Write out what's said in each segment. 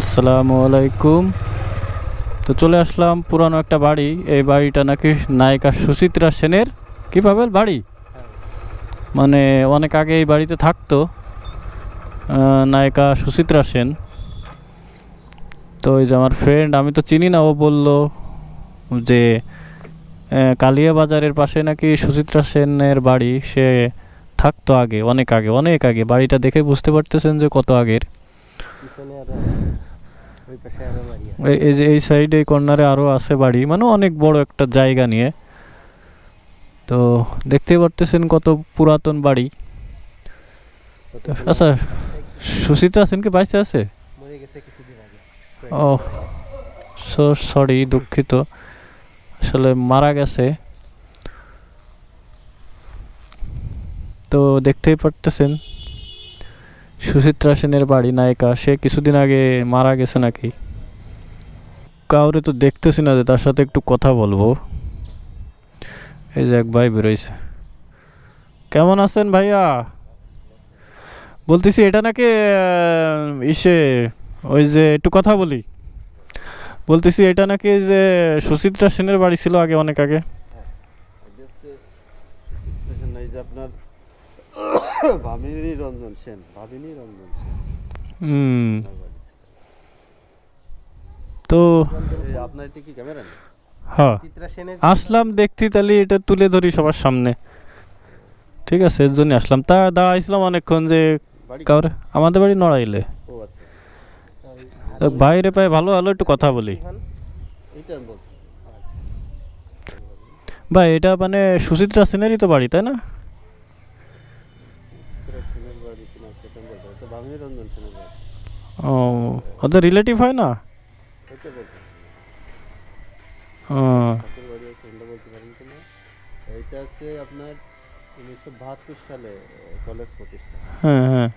আসসালামু আলাইকুম তো চলে আসলাম পুরানো একটা বাড়ি। এই বাড়িটা নাকি নায়িকা সুচিত্রা সেনের। কি পাবেন বাড়ি? মানে অনেক আগে এই বাড়িতে থাকতো নায়িকা সুচিত্রা সেন। তো ওই যে আমার ফ্রেন্ড আমি তো চিনি না, ও বলল যে কালিয়া বাজারের পাশে নাকি সুচিত্রা সেনের বাড়ি। সে থাকতো আগে, অনেক আগে অনেক আগে। বাড়িটা দেখে বুঝতে পারতেছেন যে কত আগের। এই- যে এই সাইডে এই কর্নারে আরও আছে বাড়ি মানে অনেক বড় একটা জায়গা নিয়ে। তো দেখতেই পারতেছেন কত পুরাতন বাড়ি। তো আচ্ছা সুচিত্রা সেন কি বাইসে আছে? ও সো সরি দুঃখিত। আসলে মারা গেছে। তো দেখতেই পারতেছেন। সুচিত্রা সেনের বাড়ি নায়িকা, সে কিছুদিন আগে মারা গেছে নাকি? কাউরে তো দেখতেছি না যে তার সাথে একটু কথা বলব। এই যে এক ভাই বেরোইছে। কেমন আছেন ভাইয়া? বলতেছি এটা নাকি ইসে, ওই যে একটু কথা বলি। বলতেছি এটা নাকি যে সুচিত্রা সেনের বাড়ি ছিল আগে, অনেক আগে। আপনার ভাবিনী রঞ্জন সেন ভাবিনী রঞ্জন সেন। হুম। তো আপনার এটা কি ক্যামেরা হ্যাঁ। আসলাম দেখতে তাহলে এটা তুলে ধরি সবার সামনে। ঠিক আছে এর জন্য আসলাম। তা দাঁড়াইছিলাম অনেকক্ষণ যে কাউরে আমাদের বাড়ি নড়াইলে। ও আচ্ছা। বাইরে পাই ভালো ভালো একটু কথা বলি। ভাই এটা মানে সুচিত্রা সেনেরই তো বাড়ি তাই না চিত্রা সেনের বাড়ি কিনা সেটা আমি বলতে পারব। তো ভাবিনী রঞ্জন সেনের ও ওদের রিলেটিভ হয় না। ও। এইটা আছে আপনার উনিশশো বাহাত্তর সালে কলেজ প্রতিষ্ঠা হ্যাঁ। হ্যাঁ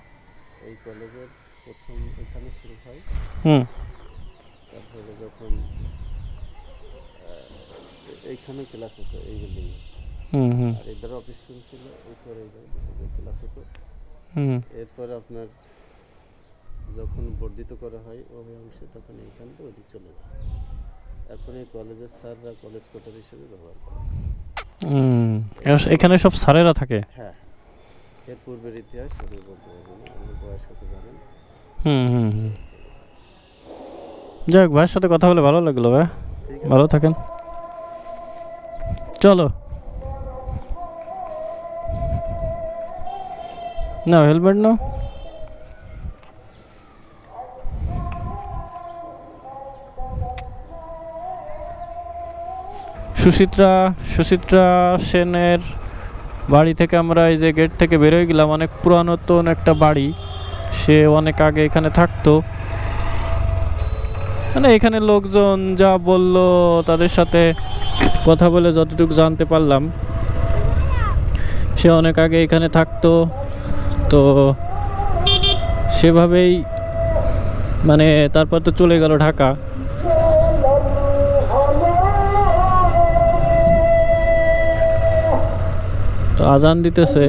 এই কলেজের প্রথম এখানে শুরু হয়। হুম। তারপরে যখন এইখানে ক্লাস হতো এই বিল্ডিং হুম হুম। এদের অফিস উপরে ক্লাস হতো। এরপরে আপনার যখন বর্ধিত করা হয় ওই অংশে তখন এইখান থেকে ওদিক চলে যায়। এখন এই কলেজের স্যাররা কলেজ কোটার হিসেবে ব্যবহার করে। এখানে সব স্যারেরা থাকে? হ্যাঁ। এর পূর্বের ইতিহাস আমি বলতে পারব না আমি বয়স কত জানেন। হুম হুম হুম। যাক ভাইয়ের সাথে কথা বলে ভালো লাগল ভাই। ভালো থাকেন। চলো। না হেলমেট নাও সুচিত্রা সুচিত্রা সেনের বাড়ি থেকে আমরা এই যে গেট থেকে বেরোয় গেলাম, অনেক পুরানতন একটা বাড়ি। সে অনেক আগে এখানে থাকতো। মানে এখানে লোকজন যা বলল, তাদের সাথে কথা বলে যতটুকু জানতে পারলাম। সে অনেক আগে এখানে থাকতো। তো সেভাবেই মানে তারপর তো চলে গেল ঢাকা। তো আজান দিতেছে।